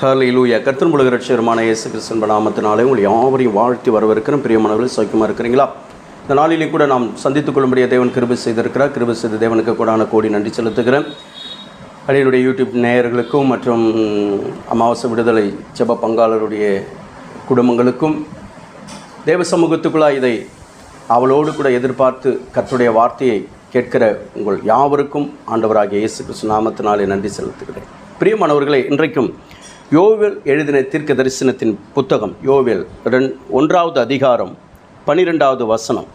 ஹalleluya கர்த்தர் முழுக ரட்சகருமான இயேசு கிறிஸ்தன் நாமத்தினாலே உங்கள் யாவரையும் வாழ்த்தி வரவிருக்கிறோம் பிரியமானவர்கள் சௌக்கியமாக இருக்கிறீங்களா? இந்த நாளிலே கூட நாம் சந்தித்துக் கொள்ளும்படிய தேவன் கிருபி செய்திருக்கிறார். கிருபி செய்த தேவனுக்கு கூடான கோடி நன்றி செலுத்துகிறேன். அடியனுடைய யூடியூப் நேயர்களுக்கும் மற்றும் அமாவாசை விடுதலை செப பங்காளருடைய குடும்பங்களுக்கும் தேவ சமூகத்துக்குள்ளாக இதை அவளோடு கூட எதிர்பார்த்து கர்த்தருடைய வார்த்தையை கேட்கிற உங்கள் யாவருக்கும் ஆண்டவராகிய இயேசு கிறிஸ்து நாமத்தினாலே நன்றி செலுத்துகிறேன். பிரியமானவர்களே இன்றைக்கும் யோவேல் எழுதின தீர்க்க தரிசனத்தின் புத்தகம் யோவேல் ரெண் ஒன்றாவது அதிகாரம் பனிரெண்டாவது வசனம்.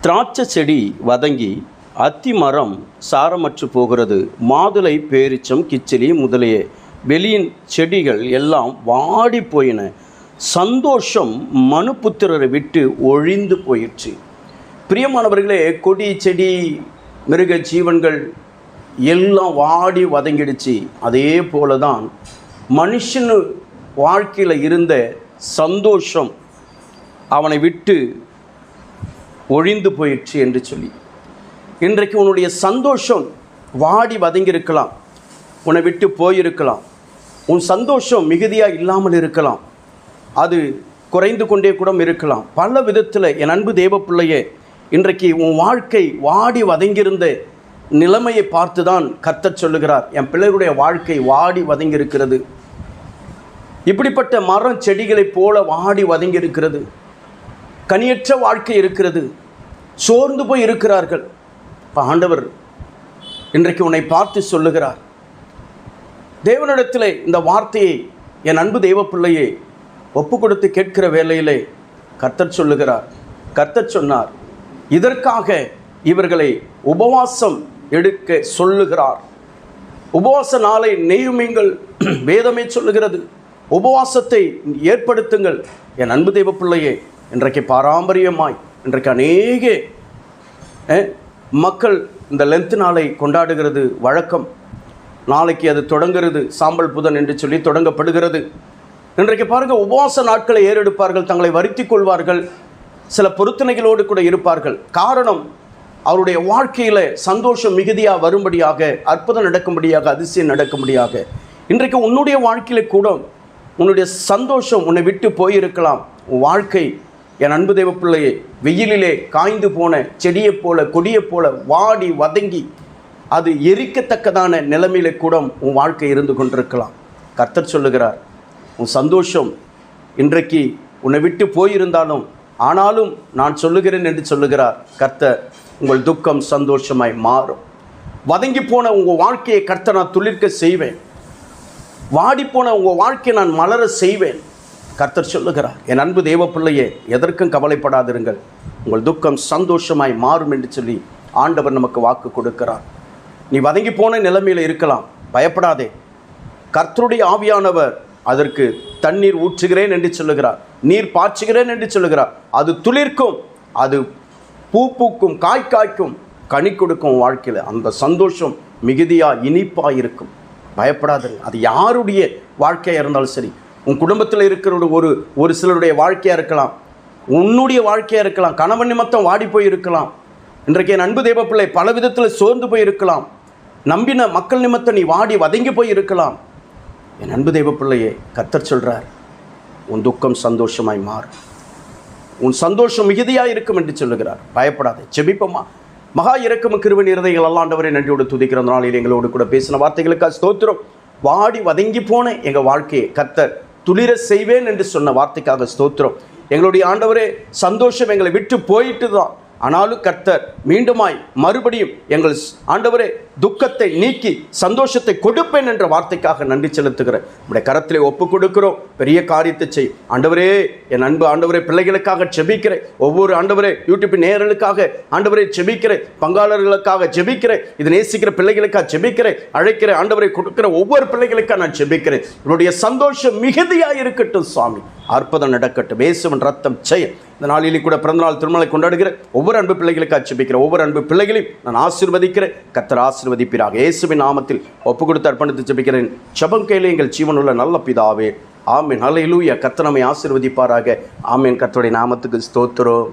திராட்சை செடி வதங்கி அத்தி மரம் சாரமற்று போகிறது. மாதுளை பேரிச்சம் கிச்சிலி முதலிய வெளியின் செடிகள் எல்லாம் வாடி போயின. சந்தோஷம் மனுபுத்திரரை விட்டு ஒழிந்து போயிற்று. பிரியமானவர்களே கொடி செடி மிருக ஜீவன்கள் எல்லாம் வாடி வதங்கிடுச்சு. அதே போல தான் மனுஷனு வாழ்க்கையில் இருந்த சந்தோஷம் அவனை விட்டு ஒழிந்து போயிடுச்சு என்று சொல்லி. இன்றைக்கு உன்னுடைய சந்தோஷம் வாடி வதங்கியிருக்கலாம். உன்னை விட்டு போயிருக்கலாம். உன் சந்தோஷம் மிகுதியாக இல்லாமல் இருக்கலாம். அது குறைந்து கொண்டே கூட இருக்கலாம். பல விதத்தில் என் அன்பு தேவ பிள்ளையே இன்றைக்கு உன் வாழ்க்கை வாடி வதங்கியிருந்த நிலைமையை பார்த்து தான் கத்தச் சொல்லுகிறார் என் பிள்ளைகளுடைய வாழ்க்கை வாடி வதங்கியிருக்கிறது. இப்படிப்பட்ட மரம் செடிகளைப் போல வாடி வதங்கியிருக்கிறது. கனியற்ற வாழ்க்கை இருக்கிறது. சோர்ந்து போய் இருக்கிறார்கள். இப்போ ஆண்டவர் இன்றைக்கு உன்னை பார்த்து சொல்லுகிறார் தேவனிடத்தில் இந்த வார்த்தையை என் அன்பு தெய்வ பிள்ளையை ஒப்பு கொடுத்து கேட்கிற வேலையிலே கர்த்தர் சொல்லுகிறார். கர்த்தர் சொன்னார் இதற்காக இவர்களை உபவாசம் எடுக்க சொல்லுகிறார். உபவாச நாளை நெய்யுமீங்கள் வேதமே சொல்லுகிறது. உபவாசத்தை ஏற்படுத்துங்கள். என் அன்பு தெய்வ பிள்ளையே இன்றைக்கு பாரம்பரியமாய் இன்றைக்கு அநேக மக்கள் இந்த லென்த் நாளை கொண்டாடுகிறது வழக்கம். நாளைக்கு அது தொடங்குறது சாம்பல் புதன் என்று சொல்லி தொடங்கப்படுகிறது. இன்றைக்கு பாருங்கள் உபவாச நாட்களை ஏறெடுப்பார்கள் தங்களை வருத்தி கொள்வார்கள் சில பொருத்தனைகளோடு கூட இருப்பார்கள். காரணம் அவருடைய வாழ்க்கையில் சந்தோஷம் மிகுதியாக வரும்படியாக அற்புதம் நடக்கும்படியாக அதிசயம் நடக்கும்படியாக இன்றைக்கு உன்னுடைய வாழ்க்கையில் கூட உன்னுடைய சந்தோஷம் உன்னை விட்டு போயிருக்கலாம். உன் வாழ்க்கை என் அன்பு தெய்வ பிள்ளையே வெயிலிலே காய்ந்து போன செடியைப் போல கொடியைப் போல வாடி வதங்கி அது எரிக்கத்தக்கதான நிலைமையில கூட உன் வாழ்க்கை இருந்து கொண்டிருக்கலாம். கர்த்தர் சொல்லுகிறார் உன் சந்தோஷம் இன்றைக்கு உன்னை விட்டு போயிருந்தாலும் ஆனாலும் நான் சொல்லுகிறேன் என்று சொல்லுகிறார் கர்த்தர் உங்கள் துக்கம் சந்தோஷமாய் மாறும். வதங்கி போன உங்கள் வாழ்க்கையை கர்த்தர் நான் துளிர்க்க செய்வேன். வாடிப்போன உங்கள் வாழ்க்கையை நான் மலர செய்வேன். கர்த்தர் சொல்லுகிறார் என் அன்பு தேவ பிள்ளையே எதற்கும் கவலைப்படாதிருங்கள். உங்கள் துக்கம் சந்தோஷமாய் மாறும் என்று சொல்லி ஆண்டவர் நமக்கு வாக்கு கொடுக்கிறார். நீ வதங்கி போன நிலைமையில் இருக்கலாம் பயப்படாதே. கர்த்தருடைய ஆவியானவர் அதற்கு தண்ணீர் ஊற்றுகிறேன் என்று சொல்லுகிறார். நீர் பாய்ச்சுகிறேன் என்று சொல்லுகிறார். அது துளிர்க்கும் அது பூ பூக்கும் காய் காய்க்கும் கனி கொடுக்கும் வாழ்க்கையில். அந்த சந்தோஷம் மிகுதியாக இனிப்பாக இருக்கும் பயப்படாதீங்க. அது யாருடைய வாழ்க்கையாக இருந்தாலும் சரி உன் குடும்பத்தில் இருக்கிற ஒரு ஒரு சிலருடைய வாழ்க்கையாக இருக்கலாம். உன்னுடைய வாழ்க்கையாக இருக்கலாம். கணவன் நிமித்தம் வாடி போய் இருக்கலாம். இன்றைக்கு என் அன்பு தேவ பிள்ளை பல விதத்தில் சோர்ந்து போய் இருக்கலாம். நம்பின மக்கள் நிமித்தம் நீ வாடி வதங்கி போய் இருக்கலாம். என் அன்பு தெய்வ பிள்ளையே கத்தர் சொல்கிறார் உன் துக்கம் சந்தோஷமாய் மாறும். உன் சந்தோஷம் மிகுதியாக இருக்கும் என்று சொல்லுகிறார். பயப்படாதே. செபிப்போமா மகா இறக்கம் கிருவன் இருதைகள் அல்லாண்டவரை நன்றியோடு துதிக்கிற நாளில் எங்களோடு கூட பேசின வார்த்தைகளுக்காக ஸ்தோத்திரம். வாடி வதங்கி போன எங்கள் வாழ்க்கையை கத்தர் துளிர செய்வேன் என்று சொன்ன வார்த்தைக்காக ஸ்தோத்திரம். எங்களுடைய ஆண்டவரே சந்தோஷம் எங்களை விட்டு போயிட்டு தான் ஆனாலும் கர்த்தர் மீண்டுமாய் மறுபடியும் எங்கள் ஆண்டவரே துக்கத்தை நீக்கி சந்தோஷத்தை கொடுப்பேன் என்ற வார்த்தைக்காக நன்றி செலுத்துகிறேன். நம்முடைய கரத்திலே ஒப்பு கொடுக்கிறோம். பெரிய காரியத்தை செய். ஆண்டவரே என் அன்பு ஆண்டவரே பிள்ளைகளுக்காக செபிக்கிறேன் ஒவ்வொரு ஆண்டவரே யூடியூப் நேரலுக்காக ஆண்டவரே செபிக்கிறேன் பங்காளர்களுக்காக ஜெபிக்கிறேன். இது நேசிக்கிற பிள்ளைகளுக்காக ஜெபிக்கிறேன். அழைக்கிற ஆண்டவரை கொடுக்கிற ஒவ்வொரு பிள்ளைகளுக்காக நான் செபிக்கிறேன் என்னுடைய சந்தோஷம் மிகுதியாக இருக்கட்டும் சுவாமி. அற்புதம் நடக்கட்டும். இயேசுவின் ரத்தம் செய்ய இந்த நாளிலே கூட பிறந்தநாள் திருமலை கொண்டாடுகிற ஒவ்வொரு அன்பு பிள்ளைகளுக்கு அச்சபிக்கிற ஒவ்வொரு அன்பு பிள்ளைகளையும் நான் ஆசிர்வதிக்கிறேன். கத்தர் ஆசீர்வதிப்பீராக. இயேசுவின் நாமத்தில் ஒப்பு கொடுத்து அர்ப்பணித்து ஜபிக்கிறேன். ஜெபம் கையிலே எங்கள் ஜீவனுள்ள நல்ல பிதாவே. ஆமீன். ஹalleluya. கத்தனமை ஆசிர்வதிப்பாராக ஆசீர்வதிப்பாராக. ஆமீன். கத்தோடைய நாமத்துக்கு ஸ்தோத்திரம்.